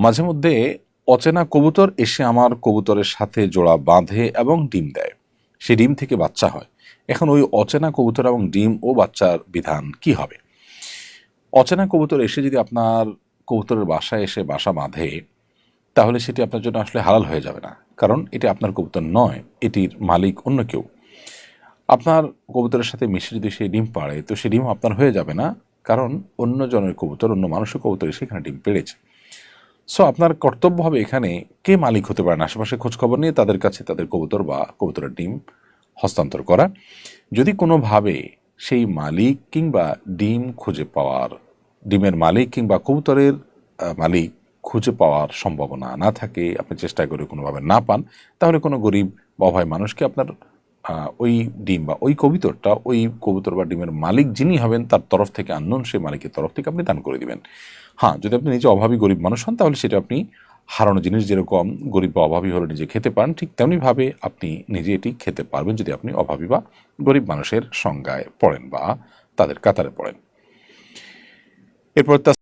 মাঝে মধ্যে অচেনা কবুতর এসে আমার কবুতরের সাথে জোড়া বাঁধে এবং ডিম দেয়। সে ডিম থেকে বাচ্চা হয়। এখন ওই অচেনা কবুতর এবং ডিম ও বাচ্চার বিধান কি হবে? অচেনা কবুতর এসে যদি আপনার কবুতরের বাসায় এসে বাসা বাঁধে, তাহলে সেটি আপনার জন্য আসলে হালাল হয়ে যাবে না। কারণ এটি আপনার কবুতর নয়, এটির মালিক অন্য কেউ। আপনার কবুতরের সাথে মিশে যদি সেই ডিম পাড়ে, তো সেই ডিম আপনার হয়ে যাবে না। কারণ অন্য জনের কবুতর, অন্য মানুষের কবুতর এসে এখানে ডিম পেড়েছে। সো আপনার কর্তব্য হবে এখানে কে মালিক হতে পারেন? আশেপাশে খোঁজখবর নিয়ে তাদের কাছে তাদের কবুতর বা কবুতরের ডিম হস্তান্তর করা। যদি কোনোভাবে সেই মালিক কিংবা ডিম খুঁজে পাওয়ার, ডিমের মালিক কিংবা কবুতরের মালিক খুঁজে পাওয়ার সম্ভাবনা না থাকে, আপনি চেষ্টা করে কোনোভাবে না পান, তাহলে কোনো গরিব বা অভয় মানুষকে আপনার ওই ডিম বা ওই কবুতরটা, ওই কবুতর বা ডিমের মালিক যিনি হবেন, তার তরফ থেকে আননোন, সেই মালিকের তরফ থেকে আপনি দান করে দিবেন। হ্যাঁ যদি আপনি নিজে অভাবী গরিব মানুষ হন, তাহলে সেটা আপনি হারানো জিনিস যেরকম গরিব বা অভাবী হলে নিজে খেতে পারেন ঠিক তেমনিভাবে আপনি নিজে এটি খেতে পারবেন যদি আপনি অভাবী বা গরিব মানুষের সংজ্ঞায় পড়েন বা তাদের কাতারে পড়েন। এরপর তা